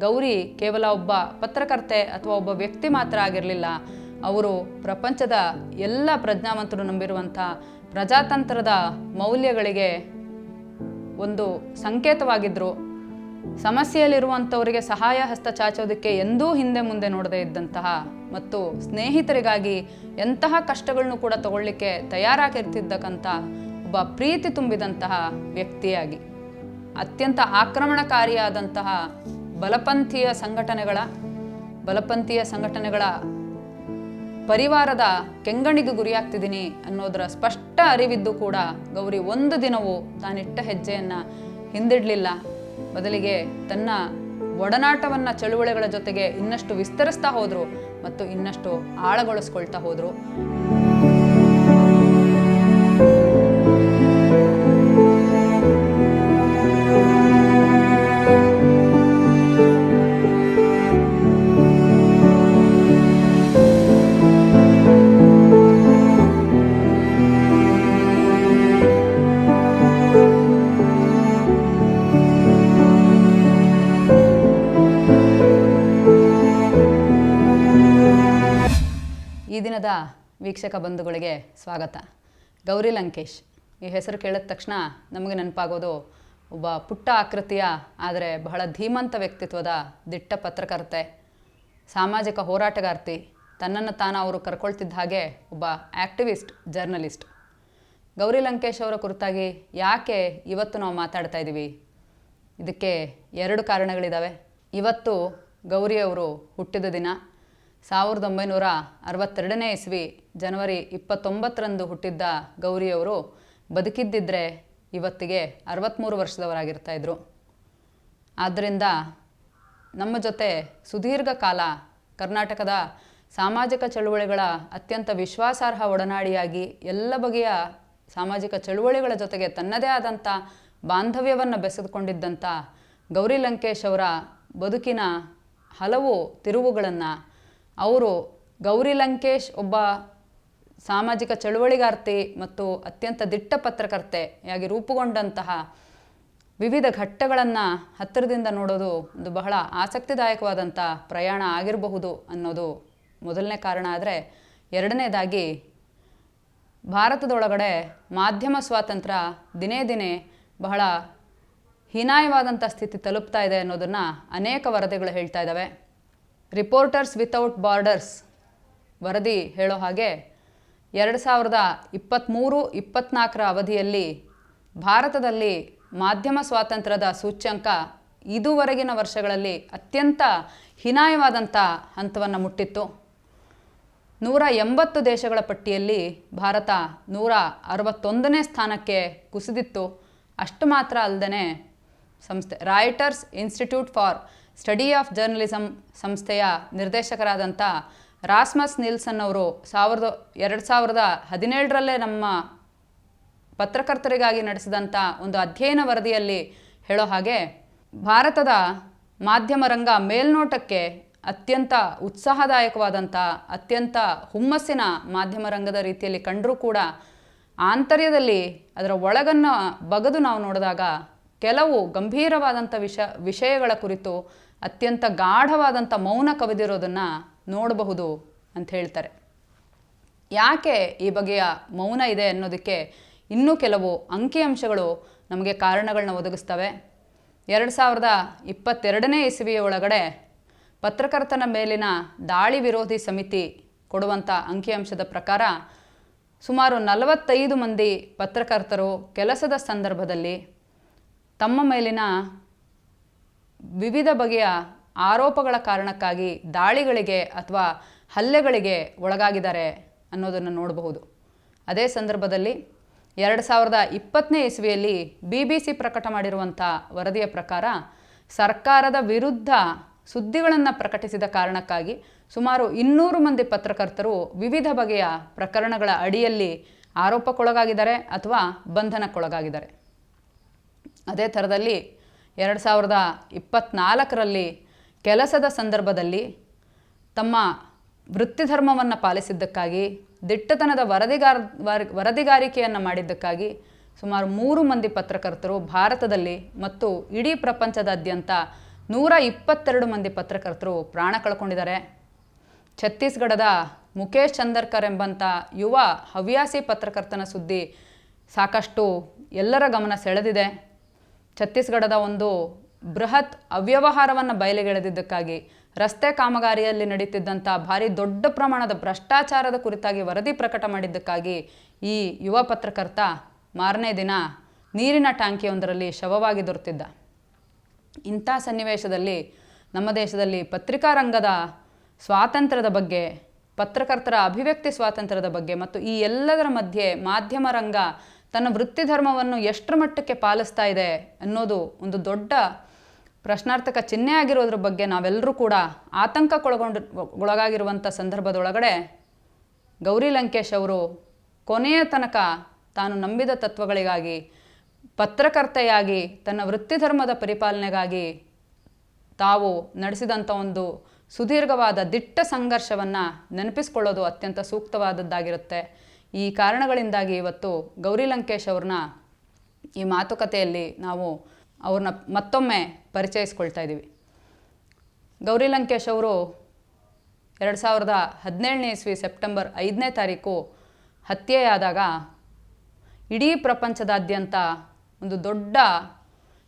ಗೌರಿ ಕೇವಲ ಒಬ್ಬ ಪತ್ರಕರ್ತೆ ಅಥವಾ ಒಬ್ಬ ವ್ಯಕ್ತಿ ಮಾತ್ರ ಆಗಿರಲಿಲ್ಲ. ಅವರು ಪ್ರಪಂಚದ ಎಲ್ಲ ಪ್ರಜ್ಞಾವಂತರು ನಂಬಿರುವಂಥ ಪ್ರಜಾತಂತ್ರದ ಮೌಲ್ಯಗಳಿಗೆ ಒಂದು ಸಂಕೇತವಾಗಿದ್ದರು ಸಮಸ್ಯೆಯಲ್ಲಿರುವಂಥವರಿಗೆ ಸಹಾಯ ಹಸ್ತ ಚಾಚೋದಕ್ಕೆ ಎಂದೂ ಹಿಂದೆ ಮುಂದೆ ನೋಡದೇ ಇದ್ದಂತಹ ಮತ್ತು ಸ್ನೇಹಿತರಿಗಾಗಿ ಎಂತಹ ಕಷ್ಟಗಳನ್ನು ಕೂಡ ತಗೊಳ್ಳಿಕ್ಕೆ ತಯಾರಾಗಿರ್ತಿದ್ದಕ್ಕಂಥ ಒಬ್ಬ ಪ್ರೀತಿ ತುಂಬಿದಂತಹ ವ್ಯಕ್ತಿಯಾಗಿ. ಅತ್ಯಂತ ಆಕ್ರಮಣಕಾರಿಯಾದಂತಹ ಬಲಪಂಥೀಯ ಸಂಘಟನೆಗಳ ಬಲಪಂಥೀಯ ಸಂಘಟನೆಗಳ ಪರಿವಾರದ ಕೆಂಗಣಿಗೆ ಗುರಿಯಾಗ್ತಿದ್ದೀನಿ ಅನ್ನೋದರ ಸ್ಪಷ್ಟ ಅರಿವಿದ್ದು ಕೂಡ ಗೌರಿ ಒಂದು ದಿನವೂ ತಾನಿಟ್ಟ ಹೆಜ್ಜೆಯನ್ನು ಹಿಂದಿಡಲಿಲ್ಲ. ಬದಲಿಗೆ ತನ್ನ ಒಡನಾಟವನ್ನು ಚಳುವಳಿಗಳ ಜೊತೆಗೆ ಇನ್ನಷ್ಟು ವಿಸ್ತರಿಸ್ತಾ ಹೋದರು ಮತ್ತು ಇನ್ನಷ್ಟು ಆಳಗೊಳಿಸ್ಕೊಳ್ತಾ ಹೋದರು. ವೀಕ್ಷಕ ಬಂಧುಗಳಿಗೆ ಸ್ವಾಗತ. ಗೌರಿ ಲಂಕೇಶ್, ಈ ಹೆಸರು ಕೇಳಿದ ತಕ್ಷಣ ನಮಗೆ ನೆನಪಾಗೋದು, ಒಬ್ಬ ಪುಟ್ಟ ಆಕೃತಿಯ, ಆದರೆ ಬಹಳ ಧೀಮಂತ ವ್ಯಕ್ತಿತ್ವದ ದಿಟ್ಟ ಪತ್ರಕರ್ತೆ. ಸಾಮಾಜಿಕ ಹೋರಾಟಗಾರ್ತಿ, ತನ್ನನ್ನು ತಾನು ಅವರು ಕರ್ಕೊಳ್ತಿದ್ದ ಹಾಗೆ ಒಬ್ಬ ಆ್ಯಕ್ಟಿವಿಸ್ಟ್ ಜರ್ನಲಿಸ್ಟ್. ಗೌರಿ ಲಂಕೇಶ್ ಅವರ ಕುರಿತಾಗಿ ಯಾಕೆ ಇವತ್ತು ನಾವು ಮಾತಾಡ್ತಾ ಇದ್ದೀವಿ? ಇದಕ್ಕೆ ಎರಡು ಕಾರಣಗಳಿದ್ದಾವೆ. ಇವತ್ತು ಗೌರಿಯವರು ಹುಟ್ಟಿದ ದಿನ ಸಾವಿರದ ಒಂಬೈನೂರ ಅರವತ್ತೆರಡನೇ ಇಸ್ವಿ ಜನವರಿ ಇಪ್ಪತ್ತೊಂಬತ್ತರಂದು ಹುಟ್ಟಿದ್ದ ಗೌರಿಯವರು ಬದುಕಿದ್ದಿದ್ರೆ ಇವತ್ತಿಗೆ ಅರವತ್ತ್ಮೂರು ವರ್ಷದವರಾಗಿರ್ತಾ ಇದ್ರು. ಆದ್ದರಿಂದ ನಮ್ಮ ಜೊತೆ ಸುದೀರ್ಘ ಕಾಲ ಕರ್ನಾಟಕದ ಸಾಮಾಜಿಕ ಚಳುವಳಿಗಳ ಅತ್ಯಂತ ವಿಶ್ವಾಸಾರ್ಹ ಒಡನಾಡಿಯಾಗಿ ಎಲ್ಲ ಬಗೆಯ ಸಾಮಾಜಿಕ ಚಳುವಳಿಗಳ ಜೊತೆಗೆ ತನ್ನದೇ ಆದಂಥ ಬಾಂಧವ್ಯವನ್ನು ಬೆಸೆದುಕೊಂಡಿದ್ದಂಥ ಗೌರಿ ಲಂಕೇಶ್ ಅವರ ಬದುಕಿನ ಹಲವು ತಿರುವುಗಳನ್ನು ಅವರು ಗೌರಿ ಲಂಕೇಶ್ ಒಬ್ಬ ಸಾಮಾಜಿಕ ಚಳುವಳಿಗಾರ್ತಿ ಮತ್ತು ಅತ್ಯಂತ ದಿಟ್ಟ ಪತ್ರಕರ್ತೆಯಾಗಿ ರೂಪುಗೊಂಡಂತಹ ವಿವಿಧ ಘಟ್ಟಗಳನ್ನು ಹತ್ತಿರದಿಂದ ನೋಡೋದು ಒಂದು ಬಹಳ ಆಸಕ್ತಿದಾಯಕವಾದಂಥ ಪ್ರಯಾಣ ಆಗಿರಬಹುದು ಅನ್ನೋದು ಮೊದಲನೇ ಕಾರಣ ಆದರೆ ಎರಡನೇದಾಗಿ ಭಾರತದೊಳಗಡೆ ಮಾಧ್ಯಮ ಸ್ವಾತಂತ್ರ್ಯ ದಿನೇ ದಿನೇ ಬಹಳ ಹೀನಾಯವಾದಂಥ ಸ್ಥಿತಿ ತಲುಪ್ತಾ ಇದೆ ಅನ್ನೋದನ್ನು ಅನೇಕ ವರದಿಗಳು ಹೇಳ್ತಾ ಇದ್ದಾವೆ ರಿಪೋರ್ಟರ್ಸ್ ವಿತೌಟ್ ಬಾರ್ಡರ್ಸ್ ವರದಿ ಹೇಳೋ ಹಾಗೆ ಎರಡು ಸಾವಿರದ ಇಪ್ಪತ್ತ್ಮೂರು, ಇಪ್ಪತ್ತ್ನಾಲ್ಕರ ಅವಧಿಯಲ್ಲಿ ಭಾರತದಲ್ಲಿ ಮಾಧ್ಯಮ ಸ್ವಾತಂತ್ರ್ಯದ ಸೂಚ್ಯಂಕ ಇದುವರೆಗಿನ ವರ್ಷಗಳಲ್ಲಿ ಅತ್ಯಂತ ಹೀನಾಯವಾದಂಥ ಹಂತವನ್ನು ಮುಟ್ಟಿತ್ತು. ನೂರ ಎಂಬತ್ತು ದೇಶಗಳ ಪಟ್ಟಿಯಲ್ಲಿ ಭಾರತ ನೂರ ಅರವತ್ತೊಂದನೇ ಸ್ಥಾನಕ್ಕೆ ಕುಸಿದಿತ್ತು. ಅಷ್ಟು ಮಾತ್ರ ಅಲ್ಲದೆ ಸಂಸ್ಥೆ Reuters Institute for Study of Journalism ಸಂಸ್ಥೆಯ ನಿರ್ದೇಶಕರಾದಂಥ ರಾಸ್ಮಸ್ ನಿಲ್ಸನ್ ಅವರು ಸಾವಿರದ, ಎರಡು ಸಾವಿರದ ಹದಿನೇಳರಲ್ಲೇ ನಮ್ಮ ಪತ್ರಕರ್ತರಿಗಾಗಿ ನಡೆಸಿದಂಥ ಒಂದು ಅಧ್ಯಯನ ವರದಿಯಲ್ಲಿ ಹೇಳೋ ಹಾಗೆ, ಭಾರತದ ಮಾಧ್ಯಮ ರಂಗ ಮೇಲ್ನೋಟಕ್ಕೆ ಅತ್ಯಂತ ಉತ್ಸಾಹದಾಯಕವಾದಂಥ, ಅತ್ಯಂತ ಹುಮ್ಮಸ್ಸಿನ ಮಾಧ್ಯಮ ರಂಗದ ರೀತಿಯಲ್ಲಿ ಕಂಡರೂ ಕೂಡ ಆಂತರ್ಯದಲ್ಲಿ ಅದರ ಒಳಗನ್ನು ಬಗೆದು ನಾವು ನೋಡಿದಾಗ ಕೆಲವು ಗಂಭೀರವಾದಂಥ ವಿಷ, ವಿಷಯಗಳ ಕುರಿತು ಅತ್ಯಂತ ಗಾಢವಾದಂಥ ಮೌನ ಕವಿದಿರೋದನ್ನು ನೋಡಬಹುದು ಅಂತ ಹೇಳ್ತಾರೆ. ಯಾಕೆ ಈ ಬಗೆಯ ಮೌನ ಇದೆ ಅನ್ನೋದಕ್ಕೆ ಇನ್ನೂ ಕೆಲವು ಅಂಕಿಅಂಶಗಳು ನಮಗೆ ಕಾರಣಗಳನ್ನ ಒದಗಿಸ್ತವೆ. ಎರಡು ಸಾವಿರದ ಇಪ್ಪತ್ತೆರಡನೇ ಇಸವಿಯ ಒಳಗಡೆ ಪತ್ರಕರ್ತನ ಮೇಲಿನ ದಾಳಿ ವಿರೋಧಿ ಸಮಿತಿ ಕೊಡುವಂಥ ಅಂಕಿಅಂಶದ ಪ್ರಕಾರ ಸುಮಾರು ನಲವತ್ತೈದು ಮಂದಿ ಪತ್ರಕರ್ತರು ಕೆಲಸದ ಸಂದರ್ಭದಲ್ಲಿ ತಮ್ಮ ಮೇಲಿನ ವಿವಿಧ ಬಗೆಯ ಆರೋಪಗಳ ಕಾರಣಕ್ಕಾಗಿ ದಾಳಿಗಳಿಗೆ ಅಥವಾ ಹಲ್ಲೆಗಳಿಗೆ ಒಳಗಾಗಿದ್ದಾರೆ ಅನ್ನೋದನ್ನು ನೋಡಬಹುದು. ಅದೇ ಸಂದರ್ಭದಲ್ಲಿ ಎರಡು ಸಾವಿರದ ಇಪ್ಪತ್ತನೇ ಇಸ್ವಿಯಲ್ಲಿ ಬಿ ಬಿ ಸಿ ಪ್ರಕಟ ಮಾಡಿರುವಂಥ ವರದಿಯ ಪ್ರಕಾರ ಸರ್ಕಾರದ ವಿರುದ್ಧ ಸುದ್ದಿಗಳನ್ನು ಪ್ರಕಟಿಸಿದ ಕಾರಣಕ್ಕಾಗಿ ಸುಮಾರು ಇನ್ನೂರು ಮಂದಿ ಪತ್ರಕರ್ತರು ವಿವಿಧ ಬಗೆಯ ಪ್ರಕರಣಗಳ ಅಡಿಯಲ್ಲಿ ಆರೋಪಕ್ಕೊಳಗಾಗಿದ್ದಾರೆ ಅಥವಾ ಬಂಧನಕ್ಕೊಳಗಾಗಿದ್ದಾರೆ. ಅದೇ ಥರದಲ್ಲಿ ಎರಡು ಸಾವಿರದ ಇಪ್ಪತ್ತ್ನಾಲ್ಕರಲ್ಲಿ ಕೆಲಸದ ಸಂದರ್ಭದಲ್ಲಿ ತಮ್ಮ ವೃತ್ತಿಧರ್ಮವನ್ನು ಪಾಲಿಸಿದ್ದಕ್ಕಾಗಿ, ದಿಟ್ಟತನದ ವರದಿಗಾರ, ವರ- ವರದಿಗಾರಿಕೆಯನ್ನು ಮಾಡಿದ್ದಕ್ಕಾಗಿ ಸುಮಾರು ಮೂರು ಮಂದಿ ಪತ್ರಕರ್ತರು ಭಾರತದಲ್ಲಿ ಮತ್ತು ಇಡೀ ಪ್ರಪಂಚದಾದ್ಯಂತ ನೂರ ಇಪ್ಪತ್ತೆರಡು ಮಂದಿ ಪತ್ರಕರ್ತರು ಪ್ರಾಣ ಕಳ್ಕೊಂಡಿದ್ದಾರೆ. ಛತ್ತೀಸ್ಗಢದ ಮುಖೇಶ್ ಚಂದರ್ಕರ್ ಎಂಬಂಥ ಯುವ ಹವ್ಯಾಸಿ ಪತ್ರಕರ್ತನ ಸುದ್ದಿ ಸಾಕಷ್ಟು ಎಲ್ಲರ ಗಮನ ಸೆಳೆದಿದೆ. ಛತ್ತೀಸ್ಗಢದ ಒಂದು ಬೃಹತ್ ಅವ್ಯವಹಾರವನ್ನು ಬಯಲಿಗೆಳೆದಿದ್ದಕ್ಕಾಗಿ ರಸ್ತೆ ಕಾಮಗಾರಿಯಲ್ಲಿ ನಡೀತಿದ್ದಂಥ ಭಾರಿ ದೊಡ್ಡ ಪ್ರಮಾಣದ ಭ್ರಷ್ಟಾಚಾರದ ಕುರಿತಾಗಿ ವರದಿ ಪ್ರಕಟ ಮಾಡಿದ್ದಕ್ಕಾಗಿ ಈ ಯುವ ಪತ್ರಕರ್ತ ಮಾರನೇ ದಿನ ನೀರಿನ ಟ್ಯಾಂಕಿಯೊಂದರಲ್ಲಿ ಶವವಾಗಿ ದೊರೆತಿದ್ದ. ಇಂಥ ಸನ್ನಿವೇಶದಲ್ಲಿ ನಮ್ಮ ದೇಶದಲ್ಲಿ ಪತ್ರಿಕಾ ರಂಗದ ಸ್ವಾತಂತ್ರ್ಯದ ಬಗ್ಗೆ, ಪತ್ರಕರ್ತರ ಅಭಿವ್ಯಕ್ತಿ ಸ್ವಾತಂತ್ರ್ಯದ ಬಗ್ಗೆ ಮತ್ತು ಈ ಎಲ್ಲದರ ಮಧ್ಯೆ ಮಾಧ್ಯಮ ರಂಗ ತನ್ನ ವೃತ್ತಿ ಧರ್ಮವನ್ನು ಎಷ್ಟರ ಮಟ್ಟಕ್ಕೆ ಪಾಲಿಸ್ತಾ ಇದೆ ಅನ್ನೋದು ಒಂದು ದೊಡ್ಡ ಪ್ರಶ್ನಾರ್ಥಕ ಚಿಹ್ನೆ ಆಗಿರೋದ್ರ ಬಗ್ಗೆ ನಾವೆಲ್ಲರೂ ಕೂಡ ಆತಂಕಕ್ಕೊಳಗೊಂಡು ಒಳಗಾಗಿರುವಂಥ ಸಂದರ್ಭದೊಳಗಡೆ ಗೌರಿ ಲಂಕೇಶ್ ಅವರು ಕೊನೆಯ ತನಕ ತಾನು ನಂಬಿದ ತತ್ವಗಳಿಗಾಗಿ, ಪತ್ರಕರ್ತೆಯಾಗಿ, ತನ್ನ ವೃತ್ತಿ ಧರ್ಮದ ಪರಿಪಾಲನೆಗಾಗಿ ತಾವು ನಡೆಸಿದಂಥ ಒಂದು ಸುದೀರ್ಘವಾದ ದಿಟ್ಟ ಸಂಘರ್ಷವನ್ನು ನೆನಪಿಸ್ಕೊಳ್ಳೋದು ಅತ್ಯಂತ ಸೂಕ್ತವಾದದ್ದಾಗಿರುತ್ತೆ. ಈ ಕಾರಣಗಳಿಂದಾಗಿ ಇವತ್ತು ಗೌರಿ ಲಂಕೇಶ್ ಅವ್ರನ್ನ ಈ ಮಾತುಕತೆಯಲ್ಲಿ ನಾವು ಅವ್ರನ್ನ ಮತ್ತೊಮ್ಮೆ ಪರಿಚಯಿಸ್ಕೊಳ್ತಾ ಇದ್ದೀವಿ. ಗೌರಿ ಲಂಕೇಶ್ ಅವರು ಎರಡು ಸಾವಿರದ ಹದಿನೇಳನೇ ಇಸ್ವಿ ಸೆಪ್ಟೆಂಬರ್ ಐದನೇ ತಾರೀಕು ಹತ್ಯೆಯಾದಾಗ ಇಡೀ ಪ್ರಪಂಚದಾದ್ಯಂತ ಒಂದು ದೊಡ್ಡ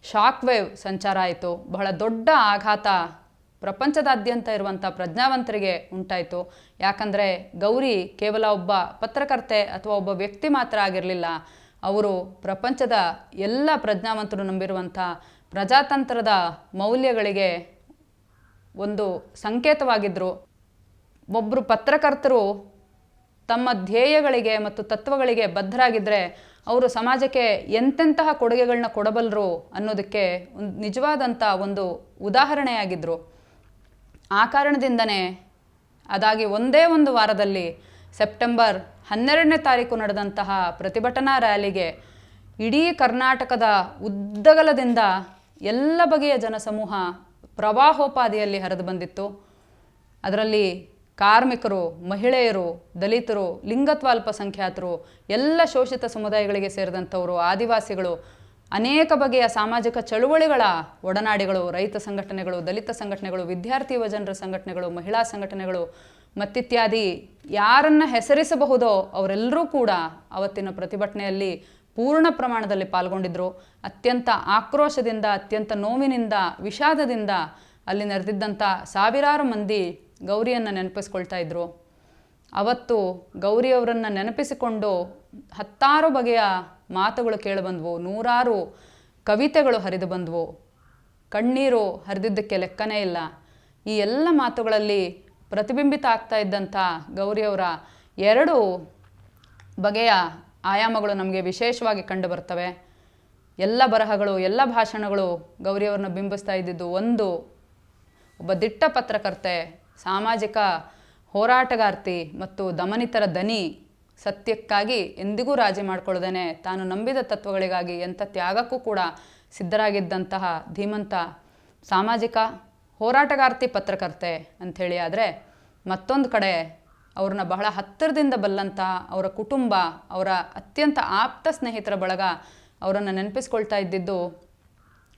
ಶಾಕ್ ವೇವ್ ಸಂಚಾರ ಆಯಿತು. ಬಹಳ ದೊಡ್ಡ ಆಘಾತ ಪ್ರಪಂಚದಾದ್ಯಂತ ಇರುವಂಥ ಪ್ರಜ್ಞಾವಂತರಿಗೆ ಉಂಟಾಯಿತು. ಯಾಕಂದರೆ ಗೌರಿ ಕೇವಲ ಒಬ್ಬ ಪತ್ರಕರ್ತೆ ಅಥವಾ ಒಬ್ಬ ವ್ಯಕ್ತಿ ಮಾತ್ರ ಆಗಿರಲಿಲ್ಲ. ಅವರು ಪ್ರಪಂಚದ ಎಲ್ಲ ಪ್ರಜ್ಞಾವಂತರು ನಂಬಿರುವಂಥ ಪ್ರಜಾತಂತ್ರದ ಮೌಲ್ಯಗಳಿಗೆ ಒಂದು ಸಂಕೇತವಾಗಿದ್ದರು ಒಬ್ಬರು ಪತ್ರಕರ್ತರು ತಮ್ಮ ಧ್ಯೇಯಗಳಿಗೆ ಮತ್ತು ತತ್ವಗಳಿಗೆ ಬದ್ಧರಾಗಿದ್ದರೆ ಅವರು ಸಮಾಜಕ್ಕೆ ಎಂತೆಂತಹ ಕೊಡುಗೆಗಳನ್ನ ಕೊಡಬಲ್ಲರು ಅನ್ನೋದಕ್ಕೆ ಒಂದು ನಿಜವಾದಂಥ ಒಂದು ಉದಾಹರಣೆಯಾಗಿದ್ದರು ಆ ಕಾರಣದಿಂದನೇ ಅದಾಗಿ ಒಂದೇ ಒಂದು ವಾರದಲ್ಲಿ ಸೆಪ್ಟೆಂಬರ್ ಹನ್ನೆರಡನೇ ತಾರೀಕು ನಡೆದಂತಹ ಪ್ರತಿಭಟನಾ ರ್ಯಾಲಿಗೆ ಇಡೀ ಕರ್ನಾಟಕದ ಉದ್ದಗಲದಿಂದ ಎಲ್ಲ ಬಗೆಯ ಜನಸಮೂಹ ಪ್ರವಾಹೋಪಾದಿಯಲ್ಲಿ ಹರಿದು ಬಂದಿತ್ತು. ಅದರಲ್ಲಿ ಕಾರ್ಮಿಕರು, ಮಹಿಳೆಯರು, ದಲಿತರು ಲಿಂಗತ್ವ ಅಲ್ಪಸಂಖ್ಯಾತರು ಎಲ್ಲ ಶೋಷಿತ ಸಮುದಾಯಗಳಿಗೆ ಸೇರಿದಂಥವರು, ಆದಿವಾಸಿಗಳು ಅನೇಕ ಬಗೆಯ ಸಾಮಾಜಿಕ ಚಳುವಳಿಗಳ ಒಡನಾಡಿಗಳು, ರೈತ ಸಂಘಟನೆಗಳು, ದಲಿತ ಸಂಘಟನೆಗಳು, ವಿದ್ಯಾರ್ಥಿ ಯುವಜನರ ಸಂಘಟನೆಗಳು, ಮಹಿಳಾ ಸಂಘಟನೆಗಳು ಮತ್ತಿತ್ಯಾದಿ ಯಾರನ್ನು ಹೆಸರಿಸಬಹುದೋ ಅವರೆಲ್ಲರೂ ಕೂಡ ಅವತ್ತಿನ ಪ್ರತಿಭಟನೆಯಲ್ಲಿ ಪೂರ್ಣ ಪ್ರಮಾಣದಲ್ಲಿ ಪಾಲ್ಗೊಂಡಿದ್ದರು ಅತ್ಯಂತ ಆಕ್ರೋಶದಿಂದ, ಅತ್ಯಂತ ನೋವಿನಿಂದ, ವಿಷಾದದಿಂದ ಅಲ್ಲಿ ನೆರೆದಿದ್ದಂಥ ಸಾವಿರಾರು ಮಂದಿ ಗೌರಿಯನ್ನು ನೆನಪಿಸ್ಕೊಳ್ತಾ ಇದ್ದರು ಅವತ್ತು ಗೌರಿಯವರನ್ನು ನೆನಪಿಸಿಕೊಂಡು ಹತ್ತಾರು ಬಗೆಯ ಮಾತುಗಳು ಕೇಳಿಬಂದ್ವು ನೂರಾರು ಕವಿತೆಗಳು ಹರಿದು ಬಂದವು. ಕಣ್ಣೀರು ಹರಿದಿದ್ದಕ್ಕೆ ಲೆಕ್ಕನೇ ಇಲ್ಲ. ಈ ಎಲ್ಲ ಮಾತುಗಳಲ್ಲಿ ಪ್ರತಿಬಿಂಬಿತ ಆಗ್ತಾ ಇದ್ದಂಥ ಗೌರಿಯವರ ಎರಡು ಬಗೆಯ ಆಯಾಮಗಳು ನಮಗೆ ವಿಶೇಷವಾಗಿ ಕಂಡು ಬರ್ತವೆ. ಎಲ್ಲ ಬರಹಗಳು, ಎಲ್ಲ ಭಾಷಣಗಳು ಗೌರಿಯವ್ರನ್ನ ಬಿಂಬಿಸ್ತಾ ಇದ್ದಿದ್ದು ಒಂದು ಒಬ್ಬ ದಿಟ್ಟ ಪತ್ರಕರ್ತೆ, ಸಾಮಾಜಿಕ ಹೋರಾಟಗಾರ್ತಿ ಮತ್ತು ದಮನಿತರ ದನಿ ಸತ್ಯಕ್ಕಾಗಿ ಎಂದಿಗೂ ರಾಜಿ ಮಾಡ್ಕೊಳ್ಳ್ದೇನೆ, ತಾನು ನಂಬಿದ ತತ್ವಗಳಿಗಾಗಿ ಎಂಥ ತ್ಯಾಗಕ್ಕೂ ಕೂಡ ಸಿದ್ಧರಾಗಿದ್ದಂತಹ ಧೀಮಂತ ಸಾಮಾಜಿಕ ಹೋರಾಟಗಾರ್ತಿ ಪತ್ರಕರ್ತೆ ಅಂಥೇಳಿ ಆದರೆ ಮತ್ತೊಂದು ಕಡೆ ಅವ್ರನ್ನ ಬಹಳ ಹತ್ತಿರದಿಂದ ಬಲ್ಲಂಥ ಅವರ ಕುಟುಂಬ, ಅವರ ಅತ್ಯಂತ ಆಪ್ತ ಸ್ನೇಹಿತರ ಬಳಗ ಅವರನ್ನು ನೆನಪಿಸ್ಕೊಳ್ತಾ ಇದ್ದಿದ್ದು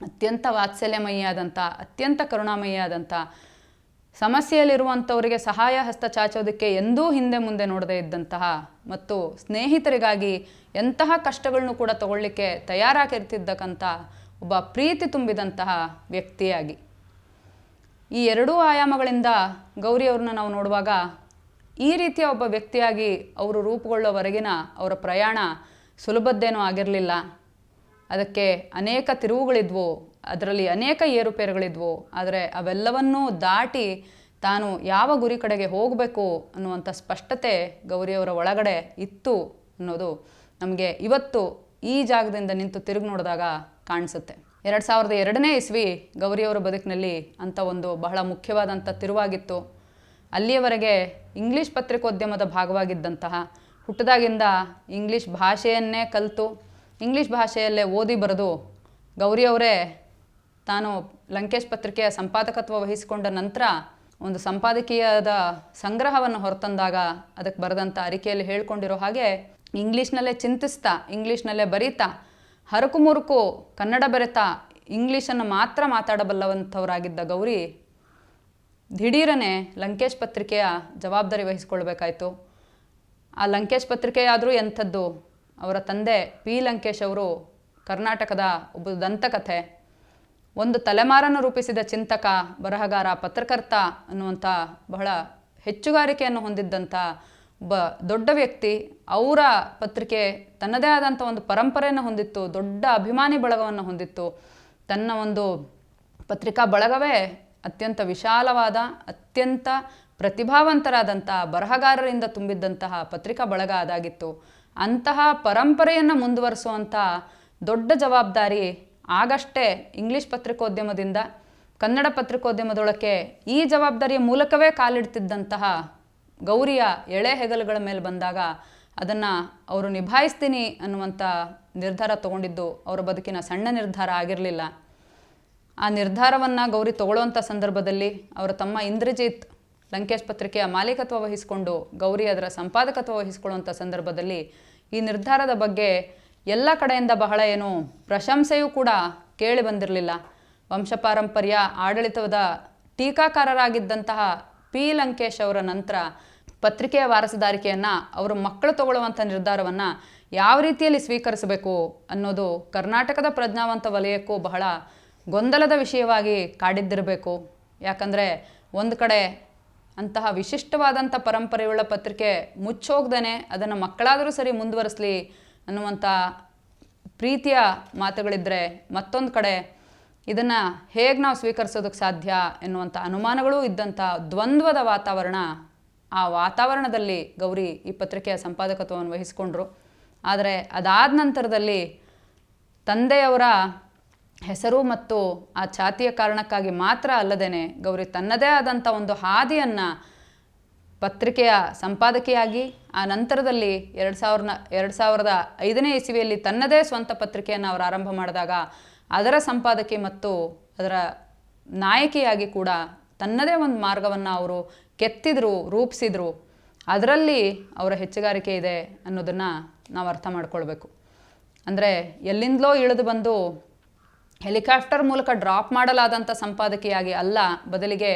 ಅತ್ಯಂತ ವಾತ್ಸಲ್ಯಮಯಿಯಾದಂಥ, ಅತ್ಯಂತ ಕರುಣಾಮಯಿಯಾದಂಥ ಸಮಸ್ಯೆಯಲ್ಲಿರುವಂಥವರಿಗೆ ಸಹಾಯ ಹಸ್ತ ಚಾಚೋದಕ್ಕೆ ಎಂದೂ ಹಿಂದೆ ಮುಂದೆ ನೋಡದೇ ಇದ್ದಂತಹ ಮತ್ತು ಸ್ನೇಹಿತರಿಗಾಗಿ ಎಂತಹ ಕಷ್ಟಗಳನ್ನು ಕೂಡ ತಗೊಳ್ಳಿಕ್ಕೆ ತಯಾರಾಗಿರ್ತಿದ್ದಕ್ಕಂಥ ಒಬ್ಬ ಪ್ರೀತಿ ತುಂಬಿದಂತಹ ವ್ಯಕ್ತಿಯಾಗಿ. ಈ ಎರಡೂ ಆಯಾಮಗಳಿಂದ ಗೌರಿಯವ್ರನ್ನ ನಾವು ನೋಡುವಾಗ ಈ ರೀತಿಯ ಒಬ್ಬ ವ್ಯಕ್ತಿಯಾಗಿ ಅವರು ರೂಪುಗೊಳ್ಳೋವರೆಗಿನ ಅವರ ಪ್ರಯಾಣ ಸುಲಭದ್ದೇನೂ ಆಗಿರಲಿಲ್ಲ. ಅದಕ್ಕೆ ಅನೇಕ ತಿರುವುಗಳಿದ್ವು. ಅದರಲ್ಲಿ ಅನೇಕ ಏರುಪೇರುಗಳಿದ್ವು. ಆದರೆ ಅವೆಲ್ಲವನ್ನೂ ದಾಟಿ ತಾನು ಯಾವ ಗುರಿ ಕಡೆಗೆ ಹೋಗಬೇಕು ಅನ್ನುವಂಥ ಸ್ಪಷ್ಟತೆ ಗೌರಿಯವರ ಒಳಗಡೆ ಇತ್ತು ಅನ್ನೋದು ನಮಗೆ ಇವತ್ತು ಈ ಜಾಗದಿಂದ ನಿಂತು ತಿರುಗಿ ನೋಡಿದಾಗ ಕಾಣಿಸುತ್ತೆ. ಎರಡು ಸಾವಿರದ ಎರಡನೇ ಇಸ್ವಿ ಗೌರಿಯವರ ಬದುಕಿನಲ್ಲಿ ಅಂಥ ಒಂದು ಬಹಳ ಮುಖ್ಯವಾದಂಥ ತಿರುವಾಗಿತ್ತು. ಅಲ್ಲಿಯವರೆಗೆ ಇಂಗ್ಲೀಷ್ ಪತ್ರಿಕೋದ್ಯಮದ ಭಾಗವಾಗಿದ್ದಂತಹ ಹುಟ್ಟದಾಗಿಂದ ಇಂಗ್ಲೀಷ್ ಭಾಷೆಯನ್ನೇ ಕಲಿತು ಇಂಗ್ಲೀಷ್ ಭಾಷೆಯಲ್ಲೇ ಓದಿ ಬರೆದು ಗೌರಿಯವರೇ ತಾನು ಲಂಕೇಶ್ ಪತ್ರಿಕೆಯ ಸಂಪಾದಕತ್ವ ವಹಿಸಿಕೊಂಡ ನಂತರ ಒಂದು ಸಂಪಾದಕೀಯದ ಸಂಗ್ರಹವನ್ನು ಹೊರತಂದಾಗ ಅದಕ್ಕೆ ಬರೆದಂಥ ಅರಿಕೆಯಲ್ಲಿ ಹೇಳ್ಕೊಂಡಿರೋ ಹಾಗೆ ಇಂಗ್ಲೀಷ್ನಲ್ಲೇ ಚಿಂತಿಸ್ತಾ, ಇಂಗ್ಲೀಷ್ನಲ್ಲೇ ಬರೀತಾ, ಹರಕು ಮುರುಕು ಕನ್ನಡ ಬೆರೆತಾ ಇಂಗ್ಲೀಷನ್ನು ಮಾತ್ರ ಮಾತಾಡಬಲ್ಲವಂಥವರಾಗಿದ್ದ ಗೌರಿ ದಿಢೀರನೆ ಲಂಕೇಶ್ ಪತ್ರಿಕೆಯ ಜವಾಬ್ದಾರಿ ವಹಿಸಿಕೊಳ್ಬೇಕಾಯ್ತು. ಆ ಲಂಕೇಶ್ ಪತ್ರಿಕೆಯಾದರೂ ಎಂಥದ್ದು? ಅವರ ತಂದೆ ಪಿ ಲಂಕೇಶ್ ಅವರು ಕರ್ನಾಟಕದ ಒಬ್ಬ ದಂತಕಥೆ. ಒಂದು ತಲೆಮಾರನ್ನು ರೂಪಿಸಿದ ಚಿಂತಕ, ಬರಹಗಾರ, ಪತ್ರಕರ್ತ ಅನ್ನುವಂಥ ಬಹಳ ಹೆಚ್ಚುಗಾರಿಕೆಯನ್ನು ಹೊಂದಿದ್ದಂಥ ಒಬ್ಬ ದೊಡ್ಡ ವ್ಯಕ್ತಿ, ಅವರ ಪತ್ರಿಕೆ ತನ್ನದೇ ಆದಂಥ ಒಂದು ಪರಂಪರೆಯನ್ನು ಹೊಂದಿತ್ತು, ದೊಡ್ಡ ಅಭಿಮಾನಿ ಬಳಗವನ್ನು ಹೊಂದಿತ್ತು. ತನ್ನ ಒಂದು ಪತ್ರಿಕಾ ಬಳಗವೇ ಅತ್ಯಂತ ವಿಶಾಲವಾದ, ಅತ್ಯಂತ ಪ್ರತಿಭಾವಂತರಾದಂಥ, ಬರಹಗಾರರಿಂದ ತುಂಬಿದ್ದಂತಹ ಪತ್ರಿಕಾ ಬಳಗ ಅದಾಗಿತ್ತು. ಅಂತಹ ಪರಂಪರೆಯನ್ನು ಮುಂದುವರಿಸುವಂಥ ದೊಡ್ಡ ಜವಾಬ್ದಾರಿ ಆಗಷ್ಟೇ ಇಂಗ್ಲಿಷ್ ಪತ್ರಿಕೋದ್ಯಮದಿಂದ, ಕನ್ನಡ ಪತ್ರಿಕೋದ್ಯಮದೊಳಕ್ಕೆ ಈ ಜವಾಬ್ದಾರಿಯ ಮೂಲಕವೇ ಕಾಲಿಡ್ತಿದ್ದಂತಹ ಗೌರಿಯ ಎಳೆ ಹೆಗಲುಗಳ ಮೇಲೆ ಬಂದಾಗ ಅದನ್ನು ಅವರು ನಿಭಾಯಿಸ್ತೀನಿ ಅನ್ನುವಂಥ ನಿರ್ಧಾರ ತಗೊಂಡಿದ್ದು ಅವರ ಬದುಕಿನ ಸಣ್ಣ ನಿರ್ಧಾರ ಆಗಿರಲಿಲ್ಲ. ಆ ನಿರ್ಧಾರವನ್ನು ಗೌರಿ ತಗೊಳ್ಳುವಂಥ ಸಂದರ್ಭದಲ್ಲಿ ಅವರ ತಮ್ಮ ಇಂದ್ರಜಿತ್ ಲಂಕೇಶ್ ಪತ್ರಿಕೆಯ ಮಾಲೀಕತ್ವ ವಹಿಸಿಕೊಂಡು ಗೌರಿ ಅದರ ಸಂಪಾದಕತ್ವ ವಹಿಸಿಕೊಳ್ಳುವಂಥ ಸಂದರ್ಭದಲ್ಲಿ ಈ ನಿರ್ಧಾರದ ಬಗ್ಗೆ ಎಲ್ಲ ಕಡೆಯಿಂದ ಬಹಳ ಏನು ಪ್ರಶಂಸೆಯೂ ಕೂಡ ಕೇಳಿ ಬಂದಿರಲಿಲ್ಲ. ವಂಶಪಾರಂಪರ್ಯ ಆಡಳಿತದ ಟೀಕಾಕಾರರಾಗಿದ್ದಂತಹ ಪಿ. ಲಂಕೇಶ್ ಅವರ ನಂತರ ಪತ್ರಿಕೆಯ ವಾರಸುದಾರಿಕೆಯನ್ನು ಅವರ ಮಕ್ಕಳು ತಗೊಳ್ಳುವಂಥ ನಿರ್ಧಾರವನ್ನು ಯಾವ ರೀತಿಯಲ್ಲಿ ಸ್ವೀಕರಿಸಬೇಕು ಅನ್ನೋದು ಕರ್ನಾಟಕದ ಪ್ರಜ್ಞಾವಂತ ವಲಯಕ್ಕೂ ಬಹಳ ಗೊಂದಲದ ವಿಷಯವಾಗಿ ಕಾಡಿದ್ದಿರಬೇಕು. ಯಾಕಂದರೆ ಒಂದು ಕಡೆ ಅಂತಹ ವಿಶಿಷ್ಟವಾದಂಥ ಪರಂಪರೆಯುಳ್ಳ ಪತ್ರಿಕೆ ಮುಚ್ಚೋಗ್ದೇ ಅದನ್ನು ಮಕ್ಕಳಾದರೂ ಸರಿ ಮುಂದುವರಿಸಲಿ ಅನ್ನುವಂಥ ಪ್ರೀತಿಯ ಮಾತುಗಳಿದ್ದರೆ ಮತ್ತೊಂದು ಕಡೆ ಇದನ್ನು ಹೇಗೆ ನಾವು ಸ್ವೀಕರಿಸೋದಕ್ಕೆ ಸಾಧ್ಯ ಎನ್ನುವಂಥ ಅನುಮಾನಗಳು ಇದ್ದಂಥ ದ್ವಂದ್ವದ ವಾತಾವರಣ ಆ ವಾತಾವರಣದಲ್ಲಿ ಗೌರಿ ಈ ಪತ್ರಿಕೆಯ ಸಂಪಾದಕತ್ವವನ್ನು ವಹಿಸಿಕೊಂಡ್ರು. ಆದರೆ ಅದಾದ ನಂತರದಲ್ಲಿ ತಂದೆಯವರ ಹೆಸರು ಮತ್ತು ಆ ಛಾತಿಯ ಕಾರಣಕ್ಕಾಗಿ ಮಾತ್ರ ಅಲ್ಲದೇನೆ ಗೌರಿ ತನ್ನದೇ ಆದಂಥ ಒಂದು ಹಾದಿಯನ್ನು ಪತ್ರಿಕೆಯ ಸಂಪಾದಕಿಯಾಗಿ, ಆ ನಂತರದಲ್ಲಿ ಎರಡು ಸಾವಿರದ ಎರಡು ಸಾವಿರದ ಐದನೇ ಇಸವಿಯಲ್ಲಿ ತನ್ನದೇ ಸ್ವಂತ ಪತ್ರಿಕೆಯನ್ನು ಅವರು ಆರಂಭ ಮಾಡಿದಾಗ, ಅದರ ಸಂಪಾದಕಿ ಮತ್ತು ಅದರ ನಾಯಕಿಯಾಗಿ ಕೂಡ ತನ್ನದೇ ಒಂದು ಮಾರ್ಗವನ್ನು ಅವರು ಕೆತ್ತಿದ್ರು, ರೂಪಿಸಿದ್ರು. ಅದರಲ್ಲಿ ಅವರ ಹೆಚ್ಚುಗಾರಿಕೆ ಇದೆ ಅನ್ನೋದನ್ನು ನಾವು ಅರ್ಥ ಮಾಡ್ಕೊಳ್ಬೇಕು. ಅಂದರೆ ಎಲ್ಲಿಂದಲೋ ಇಳಿದು ಬಂದು ಹೆಲಿಕಾಪ್ಟರ್ ಮೂಲಕ ಡ್ರಾಪ್ ಮಾಡಲಾದಂಥ ಸಂಪಾದಕಿಯಾಗಿ ಅಲ್ಲ, ಬದಲಿಗೆ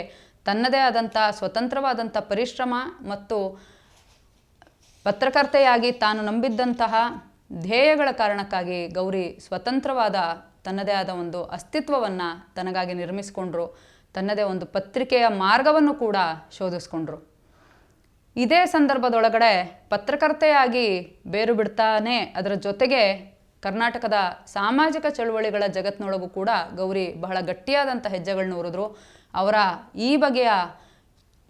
ತನ್ನದೇ ಆದಂಥ ಸ್ವತಂತ್ರವಾದಂಥ ಪರಿಶ್ರಮ ಮತ್ತು ಪತ್ರಕರ್ತೆಯಾಗಿ ತಾನು ನಂಬಿದ್ದಂತಹ ಧ್ಯೇಯಗಳ ಕಾರಣಕ್ಕಾಗಿ ಗೌರಿ ಸ್ವತಂತ್ರವಾದ ತನ್ನದೇ ಆದ ಒಂದು ಅಸ್ತಿತ್ವವನ್ನು ತನಗಾಗಿ ನಿರ್ಮಿಸಿಕೊಂಡ್ರು, ತನ್ನದೇ ಒಂದು ಪತ್ರಿಕೆಯ ಮಾರ್ಗವನ್ನು ಕೂಡ ಶೋಧಿಸ್ಕೊಂಡ್ರು. ಇದೇ ಸಂದರ್ಭದೊಳಗಡೆ ಪತ್ರಕರ್ತೆಯಾಗಿ ಬೇರು ಬಿಡ್ತಾನೆ ಅದರ ಜೊತೆಗೆ ಕರ್ನಾಟಕದ ಸಾಮಾಜಿಕ ಚಳುವಳಿಗಳ ಜಗತ್ತಿನೊಳಗೂ ಕೂಡ ಗೌರಿ ಬಹಳ ಗಟ್ಟಿಯಾದಂಥ ಹೆಜ್ಜೆಗಳನ್ನ ಉರಿದ್ರು ಅವರ ಈ ಬಗೆಯ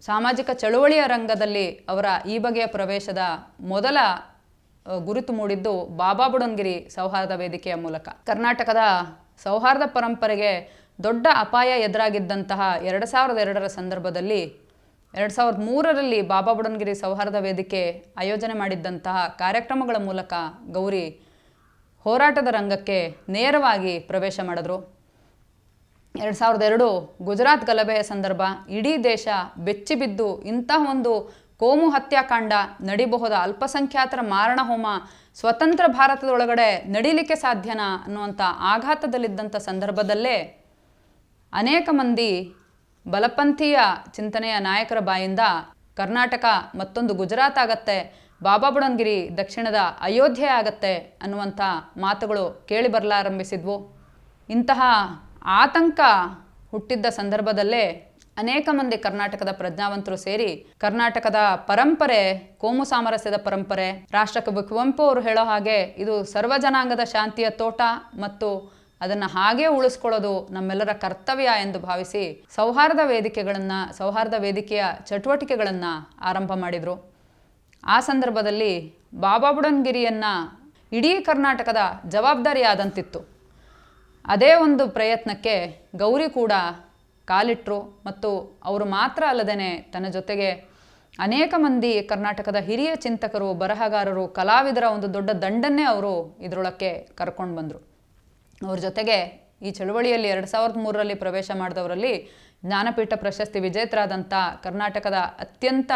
ಸಾಮಾಜಿಕ ಚಳುವಳಿಯ ರಂಗದಲ್ಲಿ ಅವರ ಈ ಬಗೆಯ ಪ್ರವೇಶದ ಮೊದಲ ಗುರುತು ಮೂಡಿದ್ದು ಬಾಬಾ ಬುಡನ್ಗಿರಿ ಸೌಹಾರ್ದ ವೇದಿಕೆಯ ಮೂಲಕ. ಕರ್ನಾಟಕದ ಸೌಹಾರ್ದ ಪರಂಪರೆಗೆ ದೊಡ್ಡ ಅಪಾಯ ಎದುರಾಗಿದ್ದಂತಹ ಎರಡು ಸಾವಿರದ ಎರಡರ ಸಂದರ್ಭದಲ್ಲಿ, ಎರಡು ಸಾವಿರದ ಮೂರರಲ್ಲಿ ಬಾಬಾ ಬುಡನ್ಗಿರಿ ಸೌಹಾರ್ದ ವೇದಿಕೆ ಆಯೋಜನೆ ಮಾಡಿದ್ದಂತಹ ಕಾರ್ಯಕ್ರಮಗಳ ಮೂಲಕ ಗೌರಿ ಹೋರಾಟದ ರಂಗಕ್ಕೆ ನೇರವಾಗಿ ಪ್ರವೇಶ ಮಾಡಿದ್ರು. ಎರಡು ಸಾವಿರದ ಎರಡು ಗುಜರಾತ್ ಗಲಭೆಯ ಸಂದರ್ಭ, ಇಡೀ ದೇಶ ಬೆಚ್ಚಿಬಿದ್ದು ಇಂತಹ ಒಂದು ಕೋಮು ಹತ್ಯಾಕಾಂಡ ನಡಿಬಹುದ? ಅಲ್ಪಸಂಖ್ಯಾತರ ಮಾರಣ ಹೋಮ ಸ್ವತಂತ್ರ ಭಾರತದೊಳಗಡೆ ನಡೀಲಿಕ್ಕೆ ಸಾಧ್ಯನಾ ಅನ್ನುವಂಥ ಆಘಾತದಲ್ಲಿದ್ದಂಥ ಸಂದರ್ಭದಲ್ಲೇ ಅನೇಕ ಮಂದಿ ಬಲಪಂಥೀಯ ಚಿಂತನೆಯ ನಾಯಕರ ಬಾಯಿಂದ ಕರ್ನಾಟಕ ಮತ್ತೊಂದು ಗುಜರಾತ್ ಆಗತ್ತೆ, ಬಾಬಾ ಬುಡನ್ಗಿರಿ ದಕ್ಷಿಣದ ಅಯೋಧ್ಯೆ ಆಗತ್ತೆ ಅನ್ನುವಂಥ ಮಾತುಗಳು ಕೇಳಿ ಬರಲಾರಂಭಿಸಿದ್ವು. ಇಂತಹ ಆತಂಕ ಹುಟ್ಟಿದ್ದ ಸಂದರ್ಭದಲ್ಲೇ ಅನೇಕ ಮಂದಿ ಕರ್ನಾಟಕದ ಪ್ರಜ್ಞಾವಂತರು ಸೇರಿ ಕರ್ನಾಟಕದ ಪರಂಪರೆ, ಕೋಮು ಸಾಮರಸ್ಯದ ಪರಂಪರೆ ರಾಷ್ಟ್ರಕವಿ ಕುವೆಂಪು ಅವರು ಹೇಳೋ ಹಾಗೆ ಇದು ಸರ್ವಜನಾಂಗದ ಶಾಂತಿಯ ತೋಟ ಮತ್ತು ಅದನ್ನು ಹಾಗೇ ಉಳಿಸ್ಕೊಳ್ಳೋದು ನಮ್ಮೆಲ್ಲರ ಕರ್ತವ್ಯ ಎಂದು ಭಾವಿಸಿ ಸೌಹಾರ್ದ ವೇದಿಕೆಗಳನ್ನು, ಸೌಹಾರ್ದ ವೇದಿಕೆಯ ಚಟುವಟಿಕೆಗಳನ್ನು ಆರಂಭ ಮಾಡಿದರು. ಆ ಸಂದರ್ಭದಲ್ಲಿ ಬಾಬಾ ಬುಡನ್ಗಿರಿಯನ್ನು ಇಡೀ ಕರ್ನಾಟಕದ ಜವಾಬ್ದಾರಿ ಆದಂತಿತ್ತು ಅದೇ ಒಂದು ಪ್ರಯತ್ನಕ್ಕೆ ಗೌರಿ ಕೂಡ ಕಾಲಿಟ್ರು ಮತ್ತು ಅವರು ಮಾತ್ರ ಅಲ್ಲದೇ ತನ್ನ ಜೊತೆಗೆ ಅನೇಕ ಮಂದಿ ಕರ್ನಾಟಕದ ಹಿರಿಯ ಚಿಂತಕರು, ಬರಹಗಾರರು, ಕಲಾವಿದರ ಒಂದು ದೊಡ್ಡ ದಂಡನ್ನೇ ಅವರು ಇದರೊಳಕ್ಕೆ ಕರ್ಕೊಂಡು ಬಂದರು. ಅವ್ರ ಜೊತೆಗೆ ಈ ಚಳುವಳಿಯಲ್ಲಿ ಎರಡು ಸಾವಿರದ ಮೂರರಲ್ಲಿ ಪ್ರವೇಶ ಮಾಡಿದವರಲ್ಲಿ ಜ್ಞಾನಪೀಠ ಪ್ರಶಸ್ತಿ ವಿಜೇತರಾದಂಥ ಕರ್ನಾಟಕದ ಅತ್ಯಂತ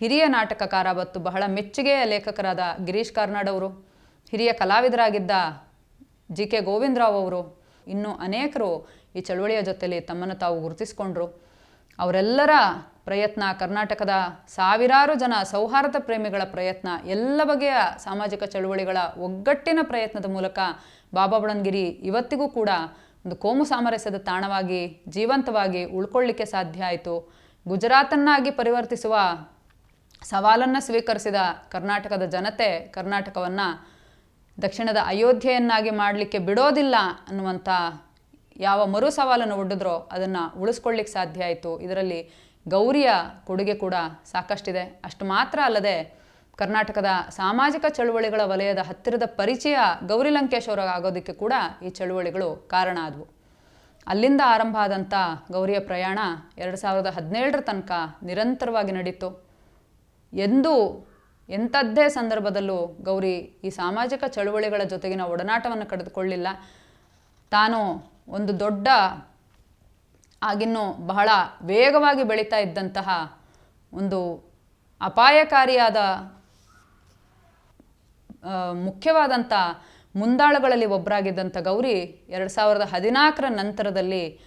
ಹಿರಿಯ ನಾಟಕಕಾರ ಮತ್ತು ಬಹಳ ಮೆಚ್ಚುಗೆಯ ಲೇಖಕರಾದ ಗಿರೀಶ್ ಕಾರ್ನಾಡ್ ಅವರು, ಹಿರಿಯ ಕಲಾವಿದರಾಗಿದ್ದ ಜಿ ಕೆ ಗೋವಿಂದರಾವ್ ಅವರು ಇನ್ನೂ ಅನೇಕರು ಈ ಚಳುವಳಿಯ ಜೊತೆಯಲ್ಲಿ ತಮ್ಮನ್ನು ತಾವು ಗುರುತಿಸಿಕೊಂಡ್ರು. ಅವರೆಲ್ಲರ ಪ್ರಯತ್ನ, ಕರ್ನಾಟಕದ ಸಾವಿರಾರು ಜನ ಸೌಹಾರ್ದ ಪ್ರೇಮಿಗಳ ಪ್ರಯತ್ನ, ಎಲ್ಲ ಬಗೆಯ ಸಾಮಾಜಿಕ ಚಳುವಳಿಗಳ ಒಗ್ಗಟ್ಟಿನ ಪ್ರಯತ್ನದ ಮೂಲಕ ಬಾಬಾ ಬುಡನ್ಗಿರಿ ಇವತ್ತಿಗೂ ಕೂಡ ಒಂದು ಕೋಮು ಸಾಮರಸ್ಯದ ತಾಣವಾಗಿ, ಜೀವಂತವಾಗಿ ಉಳ್ಕೊಳ್ಳಿಕ್ಕೆ ಸಾಧ್ಯ ಆಯಿತು. ಗುಜರಾತನ್ನಾಗಿ ಪರಿವರ್ತಿಸುವ ಸವಾಲನ್ನು ಸ್ವೀಕರಿಸಿದ ಕರ್ನಾಟಕದ ಜನತೆ ಕರ್ನಾಟಕವನ್ನು ದಕ್ಷಿಣದ ಅಯೋಧ್ಯೆಯನ್ನಾಗಿ ಮಾಡಲಿಕ್ಕೆ ಬಿಡೋದಿಲ್ಲ ಅನ್ನುವಂಥ ಯಾವ ಮರು ಸವಾಲನ್ನು ಒಡ್ಡಿದ್ರೋ ಅದನ್ನು ಉಳಿಸ್ಕೊಳ್ಳಿಕ್ಕೆ ಸಾಧ್ಯ ಆಯಿತು. ಇದರಲ್ಲಿ ಗೌರಿಯ ಕೊಡುಗೆ ಕೂಡ ಸಾಕಷ್ಟಿದೆ. ಅಷ್ಟು ಮಾತ್ರ ಅಲ್ಲದೆ ಕರ್ನಾಟಕದ ಸಾಮಾಜಿಕ ಚಳುವಳಿಗಳ ವಲಯದ ಹತ್ತಿರದ ಪರಿಚಯ ಗೌರಿ ಲಂಕೇಶ್ ಆಗೋದಕ್ಕೆ ಕೂಡ ಈ ಚಳುವಳಿಗಳು ಕಾರಣ ಆದವು. ಅಲ್ಲಿಂದ ಆರಂಭ ಆದಂಥ ಗೌರಿಯ ಪ್ರಯಾಣ ಎರಡು ಸಾವಿರದ ಹದಿನೇಳರ ತನಕ ನಿರಂತರವಾಗಿ ನಡೀತು. ಎಂದೂ ಎಂಥದ್ದೇ ಸಂದರ್ಭದಲ್ಲೂ ಗೌರಿ ಈ ಸಾಮಾಜಿಕ ಚಳುವಳಿಗಳ ಜೊತೆಗಿನ ಒಡನಾಟವನ್ನು ಕಡಿದುಕೊಳ್ಳಿಲ್ಲ. ತಾನು ಒಂದು ದೊಡ್ಡ ಆಗಿನ್ನೂ ಬಹಳ ವೇಗವಾಗಿ ಬೆಳೀತಾ ಇದ್ದಂತಹ ಒಂದು ಅಪಾಯಕಾರಿಯಾದ ಮುಖ್ಯವಾದಂಥ ಮುಂದಾಳುಗಳಲ್ಲಿ ಒಬ್ಬರಾಗಿದ್ದಂಥ ಗೌರಿ ಎರಡು ಸಾವಿರದ ಹದಿನಾಲ್ಕರ ನಂತರದಲ್ಲಿ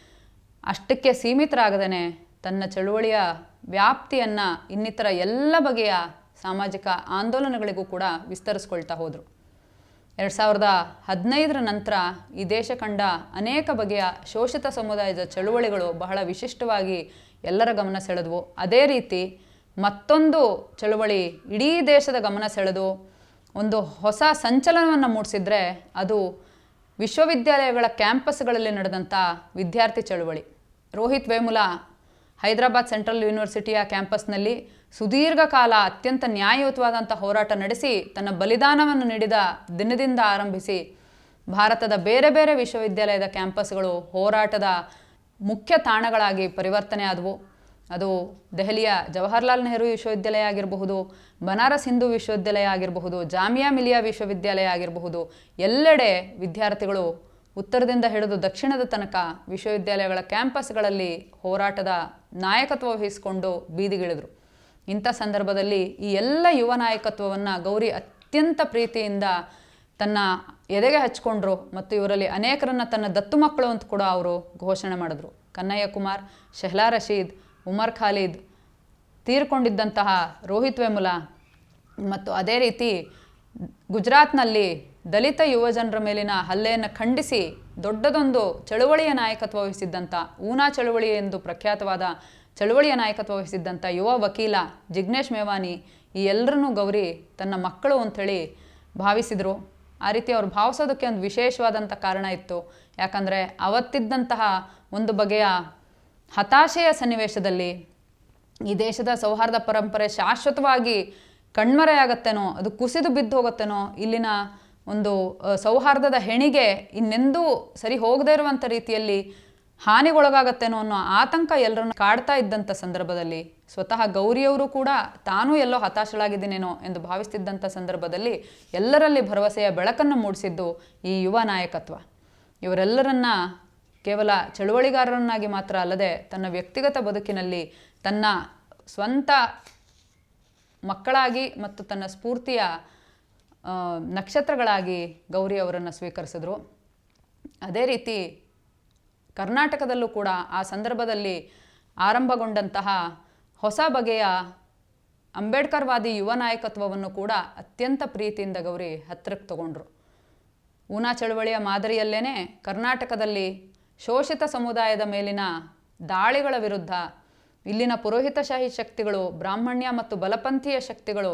ಅಷ್ಟಕ್ಕೆ ಸೀಮಿತರಾಗದೇ ತನ್ನ ಚಳುವಳಿಯ ವ್ಯಾಪ್ತಿಯನ್ನು ಇನ್ನಿತರ ಎಲ್ಲ ಬಗೆಯ ಸಾಮಾಜಿಕ ಆಂದೋಲನಗಳಿಗೂ ಕೂಡ ವಿಸ್ತರಿಸ್ಕೊಳ್ತಾ ಹೋದರು. ಎರಡು ಸಾವಿರದ ಹದಿನೈದರ ನಂತರ ಈ ದೇಶ ಕಂಡ ಅನೇಕ ಬಗೆಯ ಶೋಷಿತ ಸಮುದಾಯದ ಚಳುವಳಿಗಳು ಬಹಳ ವಿಶಿಷ್ಟವಾಗಿ ಎಲ್ಲರ ಗಮನ ಸೆಳೆದವು. ಅದೇ ರೀತಿ ಮತ್ತೊಂದು ಚಳುವಳಿ ಇಡೀ ದೇಶದ ಗಮನ ಸೆಳೆದು ಒಂದು ಹೊಸ ಸಂಚಲನವನ್ನು ಮೂಡಿಸಿದ್ರೆ ಅದು ವಿಶ್ವವಿದ್ಯಾಲಯಗಳ ಕ್ಯಾಂಪಸ್ಗಳಲ್ಲಿ ನಡೆದಂಥ ವಿದ್ಯಾರ್ಥಿ ಚಳುವಳಿ. ರೋಹಿತ್ ವೇಮುಲ ಹೈದರಾಬಾದ್ ಸೆಂಟ್ರಲ್ ಯೂನಿವರ್ಸಿಟಿಯ ಕ್ಯಾಂಪಸ್ನಲ್ಲಿ ಸುದೀರ್ಘ ಕಾಲ ಅತ್ಯಂತ ನ್ಯಾಯಯುತವಾದಂಥ ಹೋರಾಟ ನಡೆಸಿ ತನ್ನ ಬಲಿದಾನವನ್ನು ನೀಡಿದ ದಿನದಿಂದ ಆರಂಭಿಸಿ ಭಾರತದ ಬೇರೆ ಬೇರೆ ವಿಶ್ವವಿದ್ಯಾಲಯದ ಕ್ಯಾಂಪಸ್ಗಳು ಹೋರಾಟದ ಮುಖ್ಯ ತಾಣಗಳಾಗಿ ಪರಿವರ್ತನೆ ಆದವು. ಅದು ದೆಹಲಿಯ ಜವಾಹರ್ಲಾಲ್ ನೆಹರು ವಿಶ್ವವಿದ್ಯಾಲಯ ಆಗಿರಬಹುದು, ಬನಾರಸ್ ಹಿಂದೂ ವಿಶ್ವವಿದ್ಯಾಲಯ ಆಗಿರಬಹುದು, ಜಾಮಿಯಾ ಮಿಲಿಯಾ ವಿಶ್ವವಿದ್ಯಾಲಯ ಆಗಿರಬಹುದು. ಎಲ್ಲೆಡೆ ವಿದ್ಯಾರ್ಥಿಗಳು ಉತ್ತರದಿಂದ ಹಿಡಿದು ದಕ್ಷಿಣದ ತನಕ ವಿಶ್ವವಿದ್ಯಾಲಯಗಳ ಕ್ಯಾಂಪಸ್ಗಳಲ್ಲಿ ಹೋರಾಟದ ನಾಯಕತ್ವ ವಹಿಸಿಕೊಂಡು ಬೀದಿಗಿಳಿದರು. ಇಂಥ ಸಂದರ್ಭದಲ್ಲಿ ಈ ಎಲ್ಲ ಯುವ ನಾಯಕತ್ವವನ್ನು ಗೌರಿ ಅತ್ಯಂತ ಪ್ರೀತಿಯಿಂದ ತನ್ನ ಎದೆಗೆ ಹಚ್ಕೊಂಡ್ರು ಮತ್ತು ಇವರಲ್ಲಿ ಅನೇಕರನ್ನು ತನ್ನ ದತ್ತು ಮಕ್ಕಳು ಅಂತ ಕೂಡ ಅವರು ಘೋಷಣೆ ಮಾಡಿದ್ರು. ಕನ್ನಯ್ಯ ಕುಮಾರ್, ಶೆಹ್ಲಾ ರಶೀದ್, ಉಮರ್ ಖಾಲಿದ್ ತೀರ್ಕೊಂಡಿದ್ದಂತಹ ರೋಹಿತ್ ವೆಮುಲ ಮತ್ತು ಅದೇ ರೀತಿ ಗುಜರಾತ್ನಲ್ಲಿ ದಲಿತ ಯುವಜನರ ಮೇಲಿನ ಹಲ್ಲೆಯನ್ನು ಖಂಡಿಸಿ ದೊಡ್ಡದೊಂದು ಚಳುವಳಿಯ ನಾಯಕತ್ವ ವಹಿಸಿದ್ದಂಥ ಊನಾ ಚಳುವಳಿ ಎಂದು ಪ್ರಖ್ಯಾತವಾದ ಚಳುವಳಿಯ ನಾಯಕತ್ವ ವಹಿಸಿದ್ದಂಥ ಯುವ ವಕೀಲ ಜಿಗ್ನೇಶ್ ಮೇವಾನಿ ಈ ಎಲ್ಲರನ್ನೂ ಗೌರಿ ತನ್ನ ಮಕ್ಕಳು ಅಂಥೇಳಿ ಭಾವಿಸಿದರು. ಆ ರೀತಿ ಅವ್ರು ಭಾವಿಸೋದಕ್ಕೆ ಒಂದು ವಿಶೇಷವಾದಂಥ ಕಾರಣ ಇತ್ತು. ಯಾಕಂದರೆ ಅವತ್ತಿದ್ದಂತಹ ಒಂದು ಬಗೆಯ ಹತಾಶೆಯ ಸನ್ನಿವೇಶದಲ್ಲಿ ಈ ದೇಶದ ಸೌಹಾರ್ದ ಪರಂಪರೆ ಶಾಶ್ವತವಾಗಿ ಕಣ್ಮರೆಯಾಗತ್ತೇನೋ, ಅದು ಕುಸಿದು ಬಿದ್ದು ಹೋಗುತ್ತೇನೋ, ಇಲ್ಲಿನ ಒಂದು ಸೌಹಾರ್ದದ ಹೆಣಿಗೆ ಇನ್ನೆಂದೂ ಸರಿ ಹೋಗದೇ ಇರುವಂಥ ರೀತಿಯಲ್ಲಿ ಹಾನಿಗೊಳಗಾಗತ್ತೇನೋ ಅನ್ನೋ ಆತಂಕ ಎಲ್ಲರನ್ನು ಕಾಡ್ತಾ ಇದ್ದಂಥ ಸಂದರ್ಭದಲ್ಲಿ ಸ್ವತಃ ಗೌರಿಯವರು ಕೂಡ ತಾನೂ ಎಲ್ಲೋ ಹತಾಶಳಾಗಿದ್ದೀನೇನೋ ಎಂದು ಭಾವಿಸ್ತಿದ್ದಂಥ ಸಂದರ್ಭದಲ್ಲಿ ಎಲ್ಲರಲ್ಲಿ ಭರವಸೆಯ ಬೆಳಕನ್ನು ಮೂಡಿಸಿದ್ದು ಈ ಯುವ ನಾಯಕತ್ವ. ಇವರೆಲ್ಲರನ್ನ ಕೇವಲ ಚಳುವಳಿಗಾರರನ್ನಾಗಿ ಮಾತ್ರ ಅಲ್ಲದೆ ತನ್ನ ವ್ಯಕ್ತಿಗತ ಬದುಕಿನಲ್ಲಿ ತನ್ನ ಸ್ವಂತ ಮಕ್ಕಳಾಗಿ ಮತ್ತು ತನ್ನ ಸ್ಫೂರ್ತಿಯ ನಕ್ಷತ್ರಗಳಾಗಿ ಗೌರಿ ಅವರನ್ನು ಸ್ವೀಕರಿಸಿದ್ರು. ಅದೇ ರೀತಿ ಕರ್ನಾಟಕದಲ್ಲೂ ಕೂಡ ಆ ಸಂದರ್ಭದಲ್ಲಿ ಆರಂಭಗೊಂಡಂತಹ ಹೊಸ ಬಗೆಯ ಅಂಬೇಡ್ಕರ್ವಾದಿ ಯುವ ನಾಯಕತ್ವವನ್ನು ಕೂಡ ಅತ್ಯಂತ ಪ್ರೀತಿಯಿಂದ ಗೌರಿ ಹತ್ತಿರಕ್ಕೆ ತಗೊಂಡ್ರು. ಊನಾ ಚಳವಳಿಯ ಮಾದರಿಯಲ್ಲೇನೆ ಕರ್ನಾಟಕದಲ್ಲಿ ಶೋಷಿತ ಸಮುದಾಯದ ಮೇಲಿನ ದಾಳಿಗಳ ವಿರುದ್ಧ ಇಲ್ಲಿನ ಪುರೋಹಿತಶಾಹಿ ಶಕ್ತಿಗಳು, ಬ್ರಾಹ್ಮಣ್ಯ ಮತ್ತು ಬಲಪಂಥೀಯ ಶಕ್ತಿಗಳು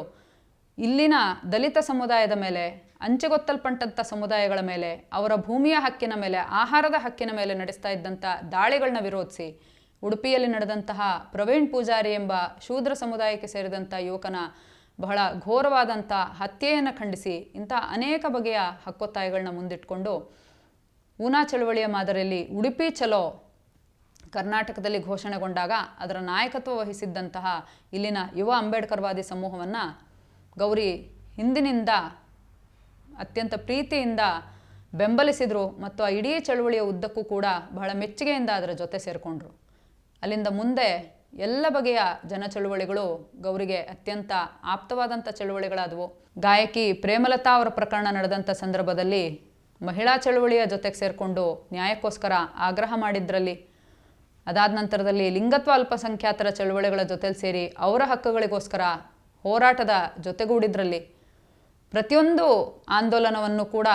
ಇಲ್ಲಿನ ದಲಿತ ಸಮುದಾಯದ ಮೇಲೆ ಅಂಚೆಗೊತ್ತಲ್ಪಟ್ಟಂಥ ಸಮುದಾಯಗಳ ಮೇಲೆ, ಅವರ ಭೂಮಿಯ ಹಕ್ಕಿನ ಮೇಲೆ, ಆಹಾರದ ಹಕ್ಕಿನ ಮೇಲೆ ನಡೆಸ್ತಾ ಇದ್ದಂಥ ದಾಳಿಗಳನ್ನ ವಿರೋಧಿಸಿ ಉಡುಪಿಯಲ್ಲಿ ನಡೆದಂತಹ ಪ್ರವೀಣ್ ಪೂಜಾರಿ ಎಂಬ ಶೂದ್ರ ಸಮುದಾಯಕ್ಕೆ ಸೇರಿದಂಥ ಯುವಕನ ಬಹಳ ಘೋರವಾದಂಥ ಹತ್ಯೆಯನ್ನು ಖಂಡಿಸಿ ಇಂಥ ಅನೇಕ ಬಗೆಯ ಹಕ್ಕೊತ್ತಾಯಗಳನ್ನ ಮುಂದಿಟ್ಕೊಂಡು ಊನಾ ಚಳವಳಿಯ ಮಾದರಿಯಲ್ಲಿ ಉಡುಪಿ ಚಲೋ ಕರ್ನಾಟಕದಲ್ಲಿ ಘೋಷಣೆಗೊಂಡಾಗ ಅದರ ನಾಯಕತ್ವ ವಹಿಸಿದ್ದಂತಹ ಇಲ್ಲಿನ ಯುವ ಅಂಬೇಡ್ಕರ್ವಾದಿ ಸಮೂಹವನ್ನು ಗೌರಿ ಹಿಂದಿನಿಂದ ಅತ್ಯಂತ ಪ್ರೀತಿಯಿಂದ ಬೆಂಬಲಿಸಿದರು ಮತ್ತು ಆ ಇಡೀ ಚಳುವಳಿಯ ಉದ್ದಕ್ಕೂ ಕೂಡ ಬಹಳ ಮೆಚ್ಚುಗೆಯಿಂದ ಅದರ ಜೊತೆ ಸೇರಿಕೊಂಡ್ರು. ಅಲ್ಲಿಂದ ಮುಂದೆ ಎಲ್ಲ ಬಗೆಯ ಜನ ಚಳುವಳಿಗಳು ಗೌರಿಗೆ ಅತ್ಯಂತ ಆಪ್ತವಾದಂಥ ಚಳುವಳಿಗಳಾದವು. ಗಾಯಕಿ ಪ್ರೇಮಲತಾ ಅವರ ಪ್ರಕರಣ ನಡೆದಂಥ ಸಂದರ್ಭದಲ್ಲಿ ಮಹಿಳಾ ಚಳುವಳಿಯ ಜೊತೆಗೆ ಸೇರಿಕೊಂಡು ನ್ಯಾಯಕ್ಕೋಸ್ಕರ ಆಗ್ರಹ ಮಾಡಿದ್ರಲ್ಲಿ. ಅದಾದ ನಂತರದಲ್ಲಿ ಲಿಂಗತ್ವ ಅಲ್ಪಸಂಖ್ಯಾತರ ಚಳುವಳಿಗಳ ಜೊತೆಲಿ ಸೇರಿ ಅವರ ಹಕ್ಕುಗಳಿಗೋಸ್ಕರ ಹೋರಾಟದ ಜೊತೆಗೂಡಿದ್ರಲ್ಲಿ. ಪ್ರತಿಯೊಂದು ಆಂದೋಲನವನ್ನು ಕೂಡ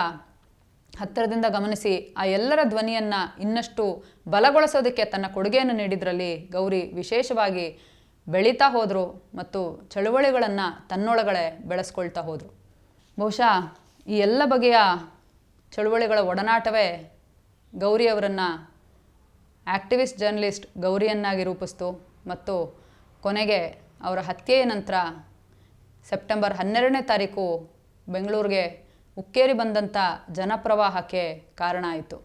ಹತ್ತಿರದಿಂದ ಗಮನಿಸಿ ಆ ಎಲ್ಲರ ಧ್ವನಿಯನ್ನು ಇನ್ನಷ್ಟು ಬಲಗೊಳಿಸೋದಕ್ಕೆ ತನ್ನ ಕೊಡುಗೆಯನ್ನು ನೀಡಿದ್ರಲ್ಲಿ ಗೌರಿ ವಿಶೇಷವಾಗಿ ಬೆಳೀತಾ ಹೋದರು ಮತ್ತು ಚಳುವಳಿಗಳನ್ನು ತನ್ನೊಳಗಡೆ ಬೆಳೆಸ್ಕೊಳ್ತಾ ಹೋದರು. ಬಹುಶಃ ಈ ಎಲ್ಲ ಬಗೆಯ ಚಳುವಳಿಗಳ ಒಡನಾಟವೇ ಗೌರಿಯವರನ್ನು ಆಕ್ಟಿವಿಸ್ಟ್ ಜರ್ನಲಿಸ್ಟ್ ಗೌರಿಯನ್ನಾಗಿ ರೂಪಿಸ್ತು ಮತ್ತು ಕೊನೆಗೆ ಅವರ ಹತ್ಯೆಯ ನಂತರ ಸೆಪ್ಟೆಂಬರ್ ಹನ್ನೆರಡನೇ ತಾರೀಕು ಬೆಂಗಳೂರಿಗೆ ಉಕ್ಕೇರಿ ಬಂದಂಥ ಜನಪ್ರವಾಹಕ್ಕೆ ಕಾರಣ ಆಯಿತು.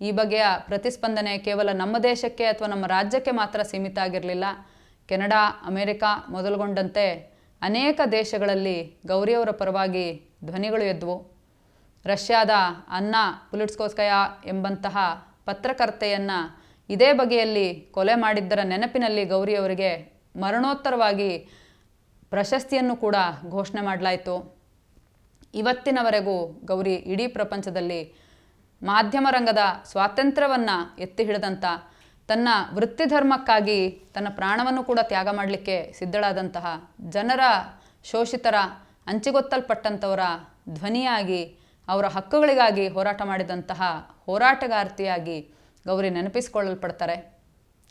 ಈ ಬಗೆಯ ಪ್ರತಿಸ್ಪಂದನೆ ಕೇವಲ ನಮ್ಮ ದೇಶಕ್ಕೆ ಅಥವಾ ನಮ್ಮ ರಾಜ್ಯಕ್ಕೆ ಮಾತ್ರ ಸೀಮಿತ ಆಗಿರಲಿಲ್ಲ. ಕೆನಡಾ, ಅಮೆರಿಕ ಮೊದಲುಗೊಂಡಂತೆ ಅನೇಕ ದೇಶಗಳಲ್ಲಿ ಗೌರಿಯವರ ಪರವಾಗಿ ಧ್ವನಿಗಳು ಎದ್ದವು ರಷ್ಯಾದ ಅನ್ನ ಪುಲಿಟ್ಸ್ಕೋಸ್ಕಯ ಎಂಬಂತಹ ಪತ್ರಕರ್ತೆಯನ್ನು ಇದೇ ಬಗೆಯಲ್ಲಿ ಕೊಲೆ ಮಾಡಿದ್ದರ ನೆನಪಿನಲ್ಲಿ ಗೌರಿಯವರಿಗೆ ಮರಣೋತ್ತರವಾಗಿ ಪ್ರಶಸ್ತಿಯನ್ನು ಕೂಡ ಘೋಷಣೆ ಮಾಡಲಾಯಿತು. ಇವತ್ತಿನವರೆಗೂ ಗೌರಿ ಇಡೀ ಪ್ರಪಂಚದಲ್ಲಿ ಮಾಧ್ಯಮ ರಂಗದ ಸ್ವಾತಂತ್ರ್ಯವನ್ನು ಎತ್ತಿ ಹಿಡಿದಂಥ ತನ್ನ ವೃತ್ತಿ ಧರ್ಮಕ್ಕಾಗಿ ತನ್ನ ಪ್ರಾಣವನ್ನು ಕೂಡ ತ್ಯಾಗ ಮಾಡಲಿಕ್ಕೆ ಸಿದ್ಧಳಾದಂತಹ ಜನರ ಶೋಷಿತರ ಹಂಚಿಗೊತ್ತಲ್ಪಟ್ಟಂಥವರ ಧ್ವನಿಯಾಗಿ, ಅವರ ಹಕ್ಕುಗಳಿಗಾಗಿ ಹೋರಾಟ ಮಾಡಿದಂತಹ ಹೋರಾಟಗಾರ್ತಿಯಾಗಿ ಗೌರಿ ನೆನಪಿಸಿಕೊಳ್ಳಲ್ಪಡ್ತಾರೆ.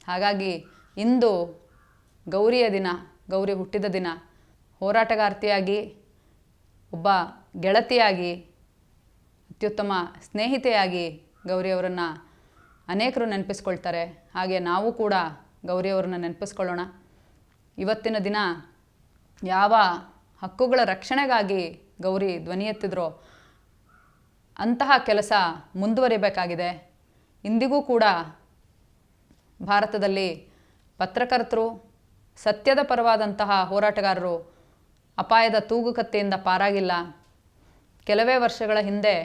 ಹಾಗಾಗಿ ಇಂದು ಗೌರಿಯ ದಿನ, ಗೌರಿ ಹುಟ್ಟಿದ ದಿನ ಹೋರಾಟಗಾರ್ತಿಯಾಗಿ, ಒಬ್ಬ ಗೆಳತಿಯಾಗಿ, ಅತ್ಯುತ್ತಮ ಸ್ನೇಹಿತೆಯಾಗಿ ಗೌರಿಯವರನ್ನು ಅನೇಕರು ನೆನಪಿಸ್ಕೊಳ್ತಾರೆ. ಹಾಗೆ ನಾವು ಕೂಡ ಗೌರಿಯವರನ್ನ ನೆನಪಿಸ್ಕೊಳ್ಳೋಣ. ಇವತ್ತಿನ ದಿನ ಯಾವ ಹಕ್ಕುಗಳ ರಕ್ಷಣೆಗಾಗಿ ಗೌರಿ ಧ್ವನಿ ಎತ್ತಿದ್ರೋ ಅಂತಹ ಕೆಲಸ ಮುಂದುವರಿಬೇಕಾಗಿದೆ. ಇಂದಿಗೂ ಕೂಡ ಭಾರತದಲ್ಲಿ ಪತ್ರಕರ್ತರು, ಸತ್ಯದ ಪರವಾದಂತಹ ಹೋರಾಟಗಾರರು ಅಪಾಯದ ತೂಗುಕತ್ತೆಯಿಂದ ಪಾರಾಗಿಲ್ಲ. ಕೆಲವೇ ವರ್ಷಗಳ ಹಿಂದೆ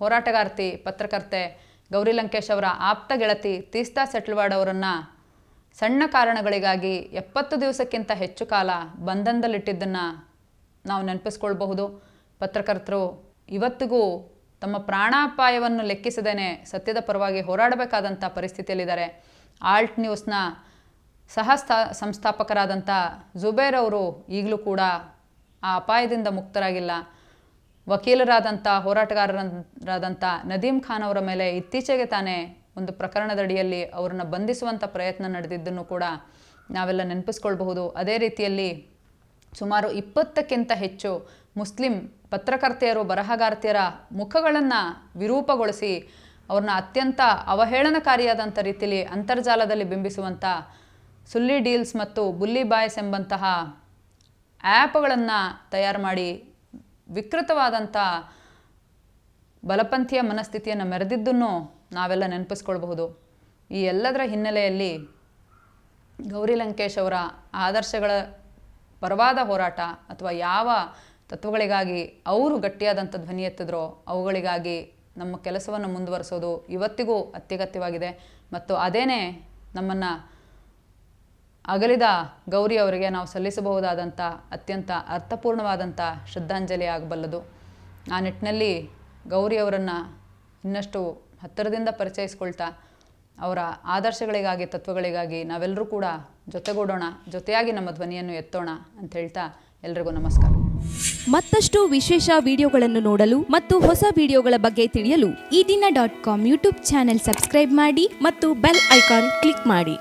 ಹೋರಾಟಗಾರ್ತಿ, ಪತ್ರಕರ್ತೆ ಗೌರಿ ಲಂಕೇಶ್ ಅವರ ಆಪ್ತ ಗೆಳತಿ ತೀಸ್ತಾ ಸೆಟ್ಲ್ವಾಡ್ ಅವರನ್ನು ಸಣ್ಣ ಕಾರಣಗಳಿಗಾಗಿ ಎಪ್ಪತ್ತು ದಿವಸಕ್ಕಿಂತ ಹೆಚ್ಚು ಕಾಲ ಬಂಧನದಲ್ಲಿಟ್ಟಿದ್ದನ್ನು ನಾವು ನೆನಪಿಸ್ಕೊಳ್ಬಹುದು. ಪತ್ರಕರ್ತರು ಇವತ್ತಿಗೂ ತಮ್ಮ ಪ್ರಾಣಾಪಾಯವನ್ನು ಲೆಕ್ಕಿಸದೇನೆ ಸತ್ಯದ ಪರವಾಗಿ ಹೋರಾಡಬೇಕಾದಂಥ ಪರಿಸ್ಥಿತಿಯಲ್ಲಿದ್ದಾರೆ. ಆಲ್ಟ್ ನ್ಯೂಸ್ನ ಸಹ ಸ್ಥಾ ಸಂಸ್ಥಾಪಕರಾದಂಥ ಜುಬೇರ್ ಅವರು ಈಗಲೂ ಕೂಡ ಆ ಅಪಾಯದಿಂದ ಮುಕ್ತರಾಗಿಲ್ಲ. ವಕೀಲರಾದಂಥ, ಹೋರಾಟಗಾರರಾದಂಥ ನದೀಮ್ ಖಾನ್ ಅವರ ಮೇಲೆ ಇತ್ತೀಚೆಗೆ ತಾನೇ ಒಂದು ಪ್ರಕರಣದಡಿಯಲ್ಲಿ ಅವರನ್ನು ಬಂಧಿಸುವಂಥ ಪ್ರಯತ್ನ ನಡೆದಿದ್ದನ್ನು ಕೂಡ ನಾವೆಲ್ಲ ನೆನಪಿಸ್ಕೊಳ್ಬಹುದು. ಅದೇ ರೀತಿಯಲ್ಲಿ ಸುಮಾರು ಇಪ್ಪತ್ತಕ್ಕಿಂತ ಹೆಚ್ಚು ಮುಸ್ಲಿಂ ಪತ್ರಕರ್ತೆಯರು, ಬರಹಗಾರ್ತಿಯರ ಮುಖಗಳನ್ನು ವಿರೂಪಗೊಳಿಸಿ ಅವ್ರನ್ನ ಅತ್ಯಂತ ಅವಹೇಳನಕಾರಿಯಾದಂಥ ರೀತಿಯಲ್ಲಿ ಅಂತರ್ಜಾಲದಲ್ಲಿ ಬಿಂಬಿಸುವಂಥ ಸುಲ್ಲಿ ಡೀಲ್ಸ್ ಮತ್ತು ಬುಲ್ಲಿ ಬಾಯ್ಸ್ ಎಂಬಂತಹ ಆ್ಯಪ್ಗಳನ್ನು ತಯಾರು ಮಾಡಿ ವಿಕೃತವಾದಂಥ ಬಲಪಂಥೀಯ ಮನಸ್ಥಿತಿಯನ್ನು ಮೆರೆದಿದ್ದನ್ನು ನಾವೆಲ್ಲ ನೆನಪಿಸ್ಕೊಳ್ಬಹುದು. ಈ ಎಲ್ಲದರ ಹಿನ್ನೆಲೆಯಲ್ಲಿ ಗೌರಿ ಲಂಕೇಶ್ ಅವರ ಆದರ್ಶಗಳ ಪರವಾದ ಹೋರಾಟ ಅಥವಾ ಯಾವ ತತ್ವಗಳಿಗಾಗಿ ಅವರು ಗಟ್ಟಿಯಾದಂಥ ಧ್ವನಿ ಎತ್ತಿದ್ರೋ ಅವುಗಳಿಗಾಗಿ ನಮ್ಮ ಕೆಲಸವನ್ನು ಮುಂದುವರಿಸೋದು ಇವತ್ತಿಗೂ ಅತ್ಯಗತ್ಯವಾಗಿದೆ. ಮತ್ತು ಅದೇನೇ ನಮ್ಮನ್ನು ಅಗಲಿದ ಗೌರಿ ಅವರಿಗೆ ನಾವು ಸಲ್ಲಿಸಬಹುದಾದಂಥ ಅತ್ಯಂತ ಅರ್ಥಪೂರ್ಣವಾದಂಥ ಶ್ರದ್ಧಾಂಜಲಿ ಆಗಬಲ್ಲದು. ಆ ನಿಟ್ಟಿನಲ್ಲಿ ಗೌರಿ ಅವರನ್ನು ಇನ್ನಷ್ಟು ಹತ್ತಿರದಿಂದ ಪರಿಚಯಿಸ್ಕೊಳ್ತಾ ಅವರ ಆದರ್ಶಗಳಿಗಾಗಿ, ತತ್ವಗಳಿಗಾಗಿ ನಾವೆಲ್ಲರೂ ಕೂಡ ಜೊತೆಗೂಡೋಣ, ಜೊತೆಯಾಗಿ ನಮ್ಮ ಧ್ವನಿಯನ್ನು ಎತ್ತೋಣ ಅಂತ ಹೇಳ್ತಾ ಎಲ್ರಿಗೂ ನಮಸ್ಕಾರ. ಮತ್ತಷ್ಟು ವಿಶೇಷ ವಿಡಿಯೋಗಳನ್ನು ನೋಡಲು ಮತ್ತು ಹೊಸ ವಿಡಿಯೋಗಳ ಬಗ್ಗೆ ತಿಳಿಯಲು Ee Dina dot com YouTube channel subscribe ಮಾಡಿ ಮತ್ತು ಬೆಲ್ ಐಕಾನ್ ಕ್ಲಿಕ್ ಮಾಡಿ.